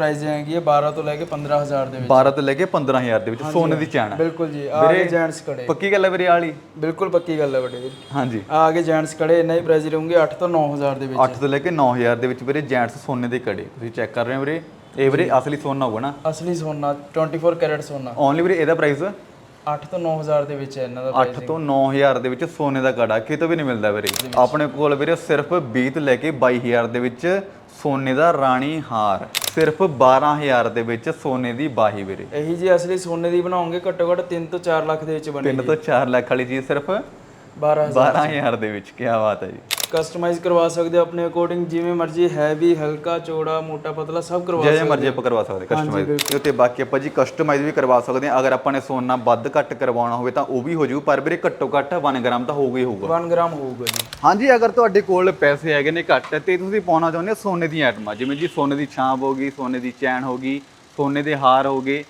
Price ਹੈਗੀ ਹੈ 12 ਤੋਂ ਲੈ ਕੇ 15000 ਦੇ ਵਿੱਚ 12 ਤੋਂ ਲੈ ਕੇ 15000 ਦੇ ਵਿੱਚ ਸੋਨੇ ਦੀ ਚੈਨ ਹੈ। ਬਿਲਕੁਲ ਜੀ ਆ ਗਏ ਜੈਂਟਸ ਕੜੇ ਪੱਕੀ ਗੱਲ ਹੈ ਵੀਰੇ ਆਲੀ ਬਿਲਕੁਲ ਪੱਕੀ ਗੱਲ ਹੈ ਵੱਡੇ ਹਾਂਜੀ। ਆ ਗਏ ਜੈਂਟਸ ਕੜੇ ਇਹਨਾਂ ਦੀ ਪ੍ਰਾਈਸ ਰਹੂੰਗੇ 8 ਤੋਂ 9000 ਦੇ ਵਿੱਚ। 8 ਤੋਂ ਲੈ ਕੇ 9000 ਦੇ ਵਿੱਚ ਵੀਰੇ ਜੈਂਟਸ ਸੋਨੇ ਦੇ ਕੜੇ। ਤੁਸੀਂ ਚੈੱਕ ਕਰ ਰਹੇ ਹੋ ਵੀਰੇ। ਇਹ ਵੀਰੇ ਅਸਲੀ ਸੋਨਾ ਹੋਊਗਾ ਨਾ। ਅਸਲੀ ਸੋਨਾ 24 ਕੈਰਟ ਸੋਨਾ। ਓਨਲੀ ਵੀਰੇ ਇਹਦਾ ਪ੍ਰਾਈਸ 8 ਤੋਂ 9000 ਦੇ ਵਿੱਚ ਹੈ ਇਹਨਾਂ ਦਾ 8 ਤੋਂ 9000 ਦੇ ਵਿੱਚ ਸੋਨੇ ਦਾ ਕੜਾ ਕਿਤੋਂ ਵੀ ਨਹੀਂ ਮਿਲਦਾ ਵੀਰੇ। ਆਪਣੇ ਕੋਲ ਵੀਰੇ ਸਿਰਫ 20 ਤੋਂ ਲੈ ਕੇ 22000 ਦੇ ਵਿੱਚ ਸੋਨੇ ਦਾ ਰਾਣੀ ਹਾਰ ਸਿਰਫ 12000 ਦੇ ਵਿੱਚ ਸੋਨੇ ਦੀ ਬਾਹੀ ਵੀਰੇ। ਇਹੀ ਜੀ ਅਸਲੀ ਸੋਨੇ ਦੀ ਬਣਾਉਂਗੇ ਘੱਟੋ ਘੱਟ 3 ਤੋਂ 4 ਲੱਖ ਦੇ ਵਿੱਚ ਬਣੇ 3 ਤੋਂ 4 ਲੱਖ ਵਾਲੀ ਚੀਜ਼ ਸਿਰਫ 12000 12000 ਦੇ ਵਿੱਚ ਕੀ ਬਾਤ ਹੈ ਜੀ। ਕਸਟਮਾਈਜ਼ ਕਰਵਾ ਸਕਦੇ ਹੋ ਆਪਣੇ ਅਕੋਰਡਿੰਗ ਜਿਵੇਂ ਮਰਜ਼ੀ ਹੈਵੀ ਹਲਕਾ ਚੌੜਾ ਮੋਟਾ ਪਤਲਾ ਸਭ ਕਰਵਾ ਜੇ ਜੇ ਮਰਜ਼ੀ ਆਪਾਂ ਕਰਵਾ ਸਕਦੇ ਕਸਟਮਾਈਜ਼ ਤੇ ਬਾਕੀ ਆਪਾਂ ਜੀ ਕਸਟਮਾਈਜ਼ ਵੀ ਕਰਵਾ ਸਕਦੇ ਹਾਂ। ਅਗਰ ਆਪਾਂ ਨੇ ਸੋਨਾ ਵੱਧ ਘੱਟ ਕਰਵਾਉਣਾ ਹੋਵੇ ਤਾਂ ਉਹ ਵੀ ਹੋ ਜੂ ਪਰ ਵੀਰੇ ਘੱਟੋ ਘੱਟ 1 ਗ੍ਰਾਮ ਤਾਂ ਹੋਊਗਾ ਹੀ ਹੋਊਗਾ। 1 ਗ੍ਰਾਮ ਹੋਊਗਾ ਜੀ। ਹਾਂਜੀ ਅਗਰ ਤੁਹਾਡੇ ਕੋਲ ਪੈਸੇ ਹੈਗੇ ਨੇ ਘੱਟ ਤੇ ਤੁਸੀਂ ਪਾਉਣਾ ਚਾਹੁੰਦੇ ਹੋ ਸੋਨੇ ਦੀਆਂ ਆਈਟਮਾਂ ਜਿਵੇਂ ਜੀ ਸੋਨੇ ਦੀ ਛਾਂਪ ਹੋ ਗਈ ਸੋਨੇ ਦੀ ਚੈਨ ਹੋ ਗਈ ਸੋਨੇ ਦੇ ਹਾਰ ਹੋ ਗਏ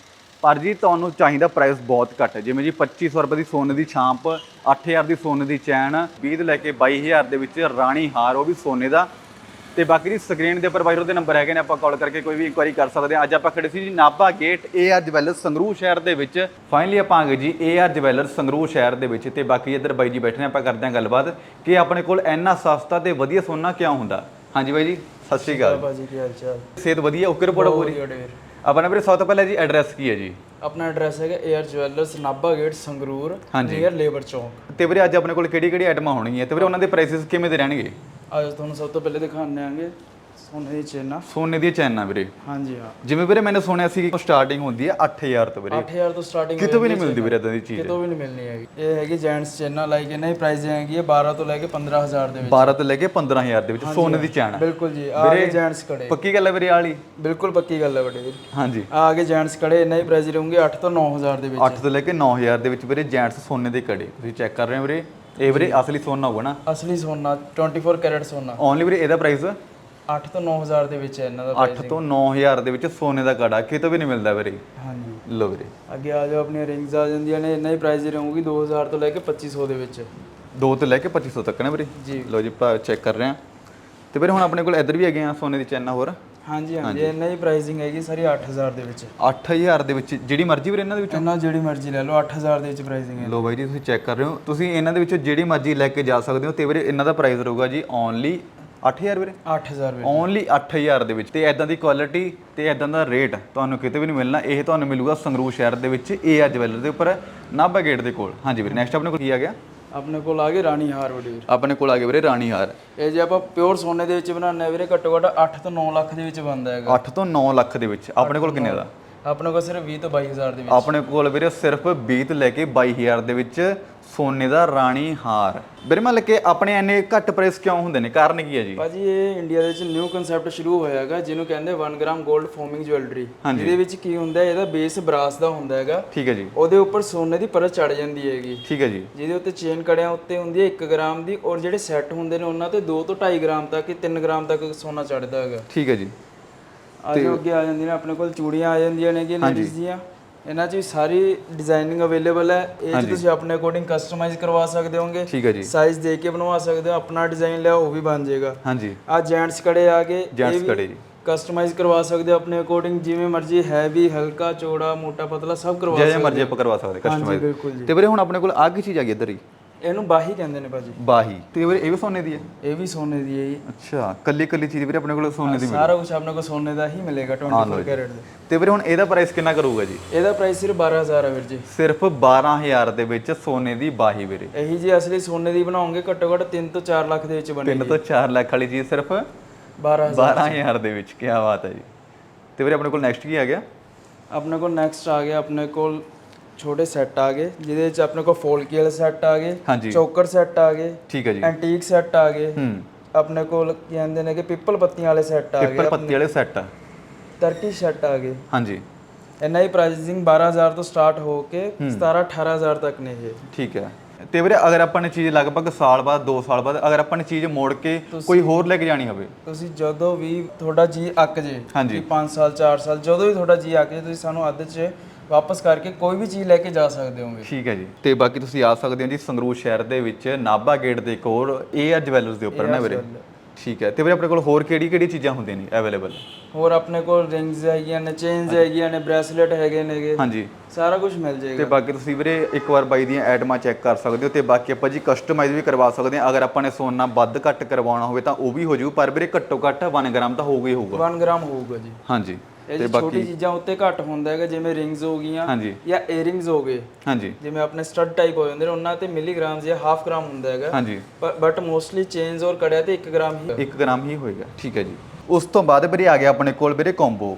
ਪਰ ਜੀ ਤੁਹਾਨੂੰ ਚਾਹੀਦਾ ਪ੍ਰਾਈਸ ਬਹੁਤ ਘੱਟ। ਹੈ ਜਿਵੇਂ ਜੀ 2500 ਰੁਪਏ ਦੀ ਸੋਨੇ ਦੀ ਛਾਂਪ 8000 ਦੀ ਸੋਨੇ ਦੀ ਚੈਨ 20 ਤੋਂ ਲੈ ਕੇ 22000 ਦੇ ਵਿੱਚ ਰਾਣੀ ਹਾਰ ਉਹ ਵੀ ਸੋਨੇ ਦਾ। ਤੇ ਬਾਕੀ ਦੀ ਸਕਰੀਨ ਦੇ ਉੱਪਰ ਵਾਇਰੋ ਦੇ ਨੰਬਰ ਹੈਗੇ ਨੇ ਆਪਾਂ ਕਾਲ ਕਰਕੇ ਕੋਈ ਵੀ ਇਨਕੁਆਇਰੀ ਕਰ ਸਕਦੇ ਹਾਂ। ਅੱਜ ਆਪਾਂ ਖੜੇ ਸੀ ਜੀ Nabha gate AR jewellers Sangrur ਸ਼ਹਿਰ ਦੇ ਵਿੱਚ। ਫਾਈਨਲੀ ਆਪਾਂ ਆ ਗਏ ਜੀ ਏਆਰ ਜਵੈਲਰਸ ਸੰਗਰੂਰ ਸ਼ਹਿਰ ਦੇ ਵਿੱਚ। ਤੇ ਬਾਕੀ ਇੱਧਰ ਬਾਈ ਜੀ ਬੈਠੇ ਨੇ ਆਪਾਂ ਕਰਦੇ ਹਾਂ ਗੱਲਬਾਤ ਕਿ ਆਪਣੇ ਕੋਲ ਇੰਨਾ ਸਸਤਾ ਤੇ ਵਧੀਆ ਸੋਨਾ ਕਿਉਂ ਹੁੰਦਾ? ਹਾਂਜੀ ਬਾਈ ਜੀ ਸਤਿ ਸ਼੍ਰੀ ਅਕਾਲ। ਬਾਜੀ ਕੀ ਹਾਲ ਚਾਲ? ਸਿਹਤ ਵਧੀਆ ਓਕੇ ਰਿਪੋਰਟ ਪੂਰੀ? ਵਧੀਆ ਵੀਰ। ਆਪਣਾ ਵੀਰੇ ਸਭ ਤੋਂ ਪਹਿਲਾਂ ਜੀ ਐਡਰੈਸ ਕੀ ਹੈ ਜੀ? ਆਪਣਾ ਐਡਰੈਸ ਹੈਗਾ AR jewellers Nabha gate Sangrur ਹਾਂਜੀ। ਨੀਅਰ ਲੇਬਰ ਚੌਂਕ। ਤੇ ਵੀਰੇ ਅੱਜ ਆਪਣੇ ਕੋਲ ਕਿਹੜੀ ਕਿਹੜੀ ਆਈਟਮਾਂ ਹੋਣਗੀਆਂ? ਤੇ ਵੀਰੇ ਉਹਨਾਂ ਦੇ ਪ੍ਰਾਈਸਿਸ ਕਿਵੇਂ ਦੇ ਰਹਿਣਗੇ? ਅੱਜ ਤੁਹਾਨੂੰ ਸਭ ਤੋਂ ਪਹਿਲੇ ਦਿਖਾਣੇ ਆਂਗੇ। ਸੋਨੇ ਦੀ ਚੇਨਾ ਸੋਨੇ ਦੀਆਂ ਚੈਨਾਂ ਵੀਰੇ। ਹਾਂਜੀ ਹਾਂ। ਜਿਵੇਂ ਵੀਰੇ ਮੈंने ਸੁਣਿਆ ਸੀ ਕਿ ਸਟਾਰਟਿੰਗ ਹੁੰਦੀ ਹੈ 8000 ਤੋਂ ਵੀਰੇ। 8000 ਤੋਂ ਸਟਾਰਟਿੰਗ ਕਿਤੋਂ ਵੀ ਨਹੀਂ ਮਿਲਦੀ ਵੀਰੇ ਇਦਾਂ ਦੀ ਚੀਜ਼। ਕਿਤੋਂ ਵੀ ਨਹੀਂ ਮਿਲਣੀ ਹੈਗੀ। ਇਹ ਹੈਗੀ ਜੈਂਟਸ ਚੇਨਾ ਲਾਈਕ ਇਹਨਾਂ ਦੀ ਪ੍ਰਾਈਸ ਹੈਗੀ ਹੈ 12 ਤੋਂ ਲੈ ਕੇ 15000 ਦੇ ਵਿੱਚ। 12 ਤੋਂ ਲੈ ਕੇ 15000 ਦੇ ਵਿੱਚ ਸੋਨੇ ਦੀ ਚੈਨ ਬਿਲਕੁਲ ਜੀ ਆ ਗਏ ਜੈਂਟਸ ਕੜੇ ਪੱਕੀ ਗੱਲ ਹੈ ਵੀਰੇ ਆਲੀ ਬਿਲਕੁਲ ਪੱਕੀ ਗੱਲ ਹੈ ਵੱਡੇ ਵੀਰ। ਹਾਂਜੀ। ਆ ਗਏ ਜੈਂਟਸ ਕੜੇ ਇਹਨਾਂ ਦੀ ਪ੍ਰਾਈਸ ਰਹੂੰਗੇ 8 ਤੋਂ 9000 ਦੇ ਵਿੱਚ। 8 ਤੋਂ ਲੈ ਕੇ 9000 ਦੇ ਵਿੱਚ ਵੀਰੇ ਜੈਂਟਸ ਸੋਨੇ ਦੇ ਕੜੇ ਤੁਸੀਂ ਚੈੱਕ ਕਰ ਰਹੇ ਹੋ ਵੀਰੇ। ਇਹ ਵੀਰੇ ਅਸਲੀ ਸੋਨਾ ਹੋਊਗਾ ਨਾ। ਅਸਲੀ ਸੋਨਾ 24 ਕੈਰਟ ਸੋਨਾ। ਓਨਲੀ ਵੀਰੇ ਇਹਦਾ ਪ੍ਰਾਈਸ 8 ਤੋਂ 9000 ਦੇ ਵਿੱਚ ਹੈ ਇਹਨਾਂ ਦਾ 8 ਤੋਂ 9000 ਦੇ ਵਿੱਚ ਸੋਨੇ ਦਾ ਕੜਾ ਕਿਤੋਂ ਵੀ ਨਹੀਂ ਮਿਲਦਾ ਵੀਰੇ। ਹਾਂਜੀ। ਲੋ ਵੀਰੇ। ਅੱਗੇ ਆ ਜਾਓ ਆਪਣੀਆਂ ਰਿੰਗਸ ਆ ਜਾਂਦੀਆਂ ਨੇ ਇਹਨਾਂ ਦੀ ਪ੍ਰਾਈਸ ਰਹੂਗੀ 2000 ਤੋਂ ਲੈ ਕੇ 2500 ਦੇ ਵਿੱਚ। 2 ਤੋਂ ਲੈ ਕੇ 2500 ਤੱਕ ਨਾ ਵੀਰੇ। ਜੀ। ਲੋ ਜੀ ਚੈੱਕ ਕਰ ਰਹੇ ਹਾਂ। ਤੇ ਵੀਰੇ ਹੁਣ ਆਪਣੇ ਕੋਲ ਇੱਧਰ ਵੀ ਹੈਗੇ ਆ ਸੋਨੇ ਦੀ ਚੈਨਾਂ ਹੋਰ? ਹਾਂਜੀ ਹਾਂਜੀ ਇਹਨਾਂ ਦੀ ਪ੍ਰਾਈਸਿੰਗ ਹੈਗੀ ਸਾਰੀ 8000 ਦੇ ਵਿੱਚ। 8000 ਦੇ ਵਿੱਚ ਜਿਹੜੀ ਮਰਜ਼ੀ ਵੀਰੇ ਇਹਨਾਂ ਦੇ ਵਿੱਚ। ਇਹਨਾਂ ਜਿਹੜੀ ਮਰਜ਼ੀ ਲੈ ਲਓ 8000 ਦੇ ਵਿੱਚ ਪ੍ਰਾਈਸਿੰਗ ਹੈ। ਲੋ ਬਾਈ ਜੀ ਤੁਸੀਂ ਚੈੱਕ ਕਰ ਰਹੇ ਹੋ। ਤੁਸੀਂ ਇਹਨਾਂ ਦੇ ਵਿੱਚੋਂ ਜਿਹੜੀ ਮਰਜ਼ੀ ਲੈ ਕੇ ਜਾ ਸਕਦੇ ਹੋ ਤੇ ਵੀਰੇ ਇਹਨਾਂ ਦਾ ਪ੍ਰਾਈਸ ਰਹੂਗਾ ਜੀ ਓਨਲੀ 8000 ਵੀਰੇ? 8000 ਵਿੱਚ ਓਨਲੀ 8000 ਦੇ ਵਿੱਚ। ਤੇ ਐਦਾਂ ਦੀ ਕੁਆਲਿਟੀ ਤੇ ਐਦਾਂ ਦਾ ਰੇਟ ਤੁਹਾਨੂੰ ਕਿਤੇ ਵੀ ਨਹੀਂ ਮਿਲਣਾ। ਇਹ ਤੁਹਾਨੂੰ ਮਿਲੂਗਾ ਸੰਗਰੂਰ ਸ਼ਹਿਰ ਦੇ ਵਿੱਚ ਏ ਆ ਜਵੈਲਰ ਦੇ ਉੱਪਰ ਨਾਭਾ ਗੇਟ ਦੇ ਕੋਲ। ਹਾਂਜੀ ਵੀਰੇ ਨੈਕਸਟ ਆਪਣੇ ਕੋਲ ਕੀ ਆ ਗਿਆ? ਆਪਣੇ ਕੋਲ ਆ ਗਏ ਰਾਣੀ ਹਾਰ ਵੀਰ। ਆਪਣੇ ਕੋਲ ਆ ਗਿਆ ਵੀਰੇ ਰਾਣੀ ਹਾਰ। ਇਹ ਜੇ ਆਪਾਂ ਪਿਓਰ ਸੋਨੇ ਦੇ ਵਿੱਚ ਬਣਾਉਂਦੇ ਆ ਵੀਰੇ ਘੱਟੋ ਘੱਟ 8 ਤੋਂ 9 ਲੱਖ ਦੇ ਵਿੱਚ ਬਣਦਾ ਹੈਗਾ। 8 ਤੋਂ 9 ਲੱਖ ਦੇ ਵਿੱਚ। ਆਪਣੇ ਕੋਲ ਕਿੰਨੇ ਦਾ? ਆਪਣੇ ਕੋਲ ਸਿਰਫ 20 ਤੋਂ 22000 ਦੇ ਵਿੱਚ। ਆਪਣੇ ਕੋਲ ਵੀਰੇ ਸਿਰਫ 20 ਤੋਂ ਲੈ ਕੇ 22000 ਦੇ ਵਿੱਚ ਸੋਨੇ ਦਾ ਰਾਣੀ ਹਾਰ। ਵੀਰੇ ਮੰਨ ਕੇ ਆਪਣੇ ਐਨੇ ਘੱਟ ਪ੍ਰਾਈਸ ਕਿਉਂ ਹੁੰਦੇ ਨੇ? ਕਾਰਨ ਕੀ ਹੈ ਜੀ? ਭਾਜੀ ਇਹ ਇੰਡੀਆ ਦੇ ਵਿੱਚ ਨਿਊ ਕਨਸੈਪਟ ਸ਼ੁਰੂ ਹੋਇਆ ਹੈਗਾ ਜਿਹਨੂੰ ਕਹਿੰਦੇ 1 ਗ੍ਰਾਮ 골ਡ ਫੋਮਿੰਗ ਜੁਐਲਰੀ ਹਾਂਜੀ। ਇਹਦੇ ਵਿੱਚ ਕੀ ਹੁੰਦਾ ਇਹਦਾ ਬੇਸ ਬਰਾਸ ਦਾ ਹੁੰਦਾ ਹੈਗਾ। ਠੀਕ ਹੈ ਜੀ। ਉਹਦੇ ਉੱਪਰ ਸੋਨੇ ਦੀ ਪਰਤ ਚੜ ਜਾਂਦੀ ਹੈਗੀ। ਠੀਕ ਹੈ ਜੀ। ਜਿਹਦੇ ਉੱਤੇ ਚੇਨ ਕੜਿਆਂ ਉੱਤੇ ਹੁੰਦੀ ਹੈ 1 ਗ੍ਰਾਮ ਦੀ ਔਰ ਜਿਹੜੇ ਸੈੱਟ ਹੁੰਦੇ ਨੇ ਉਹਨਾਂ ਤੇ 2 ਤੋਂ 2.5 ਗ੍ਰਾਮ ਤੱਕ 3 ਗ੍ਰਾਮ ਤੱਕ ਸੋਨਾ ਚੜਦਾ ਹੈਗਾ। ਠੀਕ ਹੈ ਜੀ। ਆ ਜੋ ਅੱਗੇ ਆ ਜਾਂਦੀਆਂ ਨੇ ਆਪਣੇ ਕੋਲ ਚੂੜੀਆਂ ਆ ਜਾਂਦੀਆਂ ਨੇ ਕਿ ਲੇਡੀਜ਼ ਦੀਆਂ। ਇਹਨਾਂ 'ਚ ਵੀ ਸਾਰੀ ਡਿਜ਼ਾਈਨਿੰਗ ਅਵੇਲੇਬਲ ਹੈ। ਇਹ 'ਚ ਤੁਸੀਂ ਆਪਣੇ ਅਕੋਰਡਿੰਗ ਕਸਟਮਾਈਜ਼ ਕਰਵਾ ਸਕਦੇ ਹੋਗੇ ਠੀਕ ਹੈ ਜੀ। ਸਾਈਜ਼ ਦੇ ਕੇ ਬਣਵਾ ਸਕਦੇ ਹੋ ਆਪਣਾ ਡਿਜ਼ਾਈਨ ਲਿਆ ਉਹ ਵੀ ਬਣ ਜਾਏਗਾ। ਹਾਂਜੀ। ਆ ਜੈਂਟਸ ਕੜੇ ਆ ਗਏ ਜੈਂਟਸ ਕੜੇ ਜੀ। ਕਸਟਮਾਈਜ਼ ਕਰਵਾ ਸਕਦੇ ਹੋ ਆਪਣੇ ਅਕੋਰਡਿੰਗ ਜਿਵੇਂ ਮਰਜ਼ੀ ਹੈਵੀ ਹਲਕਾ ਚੌੜਾ ਮੋਟਾ ਪਤਲਾ ਸਭ ਕਰਵਾ ਜੇ ਜੇ ਮਰਜ਼ੀ ਆਪਾਂ ਕਰਵਾ ਸਕਦੇ ਕਸਟਮਾਈਜ਼ ਤੇ ਵੀਰੇ ਹੁਣ ਆਪਣੇ ਕੋਲ ਆ ਕੀ ਚੀਜ਼ ਆ ਗਈ ਇੱਧਰ ਹੀ। ਇਹਨੂੰ ਬਾਹੀ ਕਹਿੰਦੇ ਨੇ ਭਾਜੀ। ਬਾਹੀ। ਤੇ ਵੀਰੇ ਇਹ ਵੀ ਸੋਨੇ ਦੀ ਹੈ? ਇਹ ਵੀ ਸੋਨੇ ਦੀ ਹੈ ਜੀ। ਅੱਛਾ ਕੱਲੀ ਕੱਲੀ ਚੀਜ਼ ਵੀਰੇ ਆਪਣੇ ਕੋਲ ਸੋਨੇ ਦੀ ਮਿਲ। ਸਾਰਾ ਕੁਝ ਆਪਣੇ ਕੋਲ ਸੋਨੇ ਦਾ ਹੀ ਮਿਲੇਗਾ 24 ਕੈਰਟ ਦੇ। ਤੇ ਵੀਰੇ ਹੁਣ ਇਹਦਾ ਪ੍ਰਾਈਸ ਕਿੰਨਾ ਕਰੂਗਾ ਜੀ? ਇਹਦਾ ਪ੍ਰਾਈਸ ਸਿਰਫ 12000 ਹੈ ਵੀਰ ਜੀ। ਸਿਰਫ 12000 ਦੇ ਵਿੱਚ ਸੋਨੇ ਦੀ ਬਾਹੀ ਵੀਰੇ। ਇਹੀ ਜੀ ਅਸਲੀ ਸੋਨੇ ਦੀ ਬਣਾਉਂਗੇ ਘੱਟੋ ਘੱਟ 3 ਤੋਂ 4 ਲੱਖ ਦੇ ਵਿੱਚ ਬਣੇ 3 ਤੋਂ 4 ਲੱਖ ਵਾਲੀ ਚੀਜ਼ ਸਿਰਫ 12000 12000 ਦੇ ਵਿੱਚ ਕੀ ਬਾਤ ਹੈ ਜੀ। ਤੇ ਵੀਰੇ ਆਪਣੇ ਕੋਲ ਨੈਕਸਟ ਕੀ ਆ ਗਿਆ? ਆਪਣੇ ਕੋਲ ਨੈਕਸਟ ਆ ਗਿਆ ਆਪਣੇ ਕੋਲ ਛੋਟੇ ਸੈੱਟ ਆ ਗਏ ਜਿਹਦੇ ਵਿੱਚ ਆਪਣੇ ਕੋਲ ਫੋਲਕੀ ਵਾਲੇ ਸੈੱਟ ਆ ਗਏ ਚੋਕਰ ਸੈੱਟ ਆ ਗਏ ਠੀਕ ਹੈ ਜੀ। ਐਂਟੀਕ ਸੈੱਟ ਆ ਗਏ ਹੂੰ। ਆਪਣੇ ਕੋਲ ਕੀ ਕਹਿੰਦੇ ਨੇ ਕਿ ਪਿੱਪਲ ਪੱਤੀਆਂ ਵਾਲੇ ਸੈੱਟ ਆ ਪਿੱਪਲ ਗਏ ਪੱਤੀ ਵਾਲੇ ਸੈੱਟ ਆ। ਟਰਕੀ ਸੈੱਟ ਆ ਗਏ। ਹਾਂਜੀ। ਇਹਨਾਂ ਦੀ ਪ੍ਰਾਈਸਿੰਗ 12000 ਤੋਂ ਸਟਾਰਟ ਹੋ ਕੇ 17 18000 ਤੱਕ ਨੇ ਇਹ। ਠੀਕ ਹੈ। ਤੇ ਵੀਰੇ ਅਗਰ ਆਪਾਂ ਨੇ ਚੀਜ਼ ਲਗਭਗ ਸਾਲ ਬਾਅਦ 2 ਸਾਲ ਬਾਅਦ ਅਗਰ ਆਪਾਂ ਨੇ ਚੀਜ਼ ਮੋੜ ਕੇ ਕੋਈ ਹੋਰ ਲੈ ਕੇ ਜਾਣੀ ਹੋਵੇ। ਤੁਸੀਂ ਜਦੋਂ ਵੀ ਤੁਹਾਡਾ ਜੀ ਅੱਕ ਜੇ ਹਾਂਜੀ। 5 ਸਾਲ 4 ਸਾਲ ਜਦੋਂ ਵੀ ਤੁਹਾਡਾ ਜੀ ਅੱਕ ਜੇ ਤੁਸੀਂ ਸਾਨੂੰ ਅੱਧ 'ਚ ਵਾਪਸ ਕਰਕੇ ਕੋਈ ਵੀ ਚੀਜ਼ ਲੈ ਕੇ ਜਾ ਸਕਦੇ ਹੋਗੇ। ਠੀਕ ਹੈ ਜੀ। ਤੇ ਬਾਕੀ ਤੁਸੀਂ ਆ ਸਕਦੇ ਹੋ ਜੀ ਸੰਗਰੂਰ ਸ਼ਹਿਰ ਦੇ ਵਿੱਚ ਨਾਭਾ ਗੇਟ ਦੇ ਕੋਲ ਇਹ ਆ ਜਵੈਲਰਸ ਦੇ ਉੱਪਰ ਨਾ ਵੀਰੇ? ਠੀਕ ਹੈ। ਤੇ ਵੀਰੇ ਆਪਣੇ ਕੋਲ ਹੋਰ ਕਿਹੜੀ ਕਿਹੜੀ ਚੀਜ਼ਾਂ ਹੁੰਦੀਆਂ ਨੇ ਅਵੇਲੇਬਲ ਹੋਰ ਆਪਣੇ ਕੋਲ ਰਿੰਗਸ ਹੈਗੀਆਂ ਨੇ ਚੇਨਸ ਹੈਗੀਆਂ ਨੇ ਬ੍ਰੈਸਲੇਟ ਹੈਗੇ ਨੇਗੇ। ਹਾਂਜੀ। ਸਾਰਾ ਕੁਝ ਮਿਲ ਤੇ ਜਾਏਗਾ ਬਾਕੀ ਤੁਸੀਂ ਵੀਰੇ ਇੱਕ ਵਾਰ ਬਾਈ ਦੀਆਂ ਐਟਮਾਂ ਚੈੱਕ ਕਰ ਸਕਦੇ ਹੋ ਤੇ ਬਾਕੀ ਆਪਾਂ ਜੀ ਕਸਟਮਾਈਜ਼ ਵੀ ਕਰਵਾ ਸਕਦੇ ਹਾਂ। ਅਗਰ ਆਪਾਂ ਨੇ ਸੋਨਾ ਵੱਧ ਘੱਟ ਕਰਵਾਉਣਾ ਹੋਵੇ ਤਾਂ ਉਹ ਵੀ ਹੋ ਜੂ ਪਰ ਵੀਰੇ ਘੱਟੋ ਘੱਟ 1 ਗ੍ਰਾਮ ਤਾਂ ਹੋਊਗਾ ਹੀ ਹੋਊਗਾ। 1 ਗ੍ਰਾਮ ਹੋਊਗਾ ਜੀ। ਹਾਂਜੀ। ਤੇ ਛੋਟੀ ਬਾਕੀ ਚੀਜ਼ਾਂ ਉੱਤੇ ਘੱਟ ਹੁੰਦਾ ਹੈਗਾ ਜਿਵੇਂ ਰਿੰਗਸ ਹੋ ਗਈਆਂ ਹਾਂਜੀ। ਜਾਂ ਏਅਰਿੰਗਸ ਹੋ ਗਏ। ਹਾਂਜੀ। ਜਿਵੇਂ ਆਪਣੇ ਸਟੱਡ ਟਾਈਪ ਹੋ ਜਾਂਦੇ ਨੇ ਉਹਨਾਂ ਤੇ ਮਿਲੀਗ੍ਰਾਮਸ ਜਾਂ ਹਾਫ ਗ੍ਰਾਮ ਹੁੰਦਾ ਹੈਗਾ। ਹਾਂਜੀ। ਬਟ ਮੋਸਟਲੀ ਚੇਨਸ ਔਰ ਕੜਿਆ ਤੇ 1 ਗ੍ਰਾਮ ਹੀ 1 ਗ੍ਰਾਮ ਹੀ ਹੋਏਗਾ ਠੀਕ ਹੈ ਜੀ। ਉਸ ਤੋਂ ਬਾਅਦ ਵੀਰੇ ਆ ਗਿਆ ਆਪਣੇ ਕੋਲ ਵੀਰੇ ਕੰਬੋ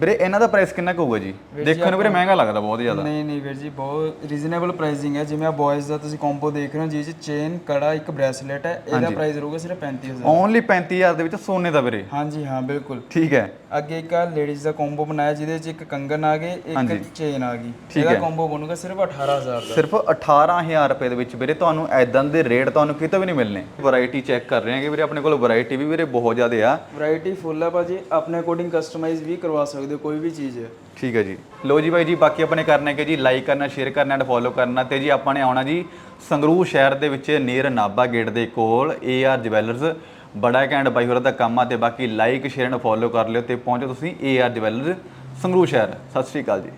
ਵੀਰੇ ਇਹਨਾਂ ਦਾ ਪ੍ਰਾਈਸ ਕਿੰਨਾ ਕੁ ਹੋਊਗਾ ਜੀ? ਦੇਖਣ ਨੂੰ ਵੀਰੇ ਮਹਿੰਗਾ ਲੱਗਦਾ ਬਹੁਤ ਜ਼ਿਆਦਾ। ਨਹੀਂ ਨਹੀਂ ਵੀਰ ਜੀ ਬਹੁਤ ਰੀਜ਼ਨੇਬਲ ਪ੍ਰਾਈਸਿੰਗ ਹੈ। ਜਿਵੇਂ ਆ ਬॉयਜ਼ ਦਾ ਤੁਸੀਂ ਕੰਬੋ ਦੇਖ ਰਹੇ ਹੋ ਜਿਸ ਚ ਚੇਨ ਕੜਾ ਇੱਕ ਬ੍ਰੈਸਲੇਟ ਹੈ ਇਹਦਾ ਪ੍ਰਾਈਸ ਰਹੂਗਾ ਸਿਰਫ 35000 ਓਨਲੀ 35000 ਦੇ ਵਿੱਚ ਸੋਨੇ ਦਾ ਵੀਰੇ। ਹਾਂਜੀ ਹਾਂ ਬਿਲਕੁਲ। ਠੀਕ ਹੈ। ਅੱਗੇ ਇੱਕ ਆ ਲੇਡੀਜ਼ ਦਾ ਕੰਬੋ ਬਣਾਇਆ ਜਿਹਦੇ ਚ ਇੱਕ ਕੰਗਨ ਆ ਗਏ ਇੱਕ ਚੇਨ ਆ ਗਈ। ਇਹਦਾ ਕੰਬੋ ਬਣੂਗਾ ਸਿਰਫ 18000 ਦਾ। ਸਿਰਫ 18000 ਰੁਪਏ ਦੇ ਵਿੱਚ ਵੀਰੇ ਤੁਹਾਨੂੰ ਐਦਾਂ ਦੇ ਰੇਟ ਤੁਹਾਨੂੰ ਕਿਤੇ ਵੀ ਨਹੀਂ ਮਿਲਨੇ ਵੈਰਾਈਟੀ ਚੈੱਕ ਕਰ ਰਹੇ ਹਾਂਗੇ ਵੀਰੇ ਆਪਣੇ ਕੋਲ ਵੈਰਾਈਟੀ ਵੀ ਵੀਰੇ ਬਹੁਤ ਜ਼ਿਆਦਾ ਆ। ਵੈਰਾਈਟੀ ਫੁੱਲ ਹੈ ਭਾਜੀ ਆਪਣੇ ਅਕੋਰਡਿੰਗ ਕਸਟਮਾਈਜ਼ ਵੀ ਕਰਵਾ ਸਕਦੇ ਹੋ ਕੋਈ ਵੀ ਚੀਜ਼। ਹੈ ਠੀਕ ਹੈ ਜੀ। ਲੋ ਜੀ ਬਾਈ ਜੀ ਬਾਕੀ ਆਪਣੇ ਕਰਨਾ ਕਿ ਜੀ ਲਾਈਕ ਕਰਨਾ ਸ਼ੇਅਰ ਕਰਨਾ ਐਂਡ ਫੋਲੋ ਕਰਨਾ। ਤੇ ਜੀ ਆਪਾਂ ਨੇ ਆਉਣਾ ਜੀ ਸੰਗਰੂਰ ਸ਼ਹਿਰ ਦੇ ਵਿੱਚ ਨੀਅਰ ਨਾਬਾ ਗੇਟ ਦੇ ਕੋਲ AR ਜਵੈਲਰਸ ਬੜਾ ਘੈਂਟ ਬਾਈ ਹੋਰਾਂ ਦਾ ਕੰਮ ਆ ਤੇ ਬਾਕੀ ਲਾਈਕ ਸ਼ੇਅਰ ਐਂਡ ਫੋਲੋ ਕਰ ਲਿਓ ਤੇ ਪਹੁੰਚੋ ਤੁਸੀਂ AR ਜਵੈਲਰਸ ਸੰਗਰੂਰ ਸ਼ਹਿਰ। ਸਤਿ ਸ਼੍ਰੀ ਅਕਾਲ ਜੀ।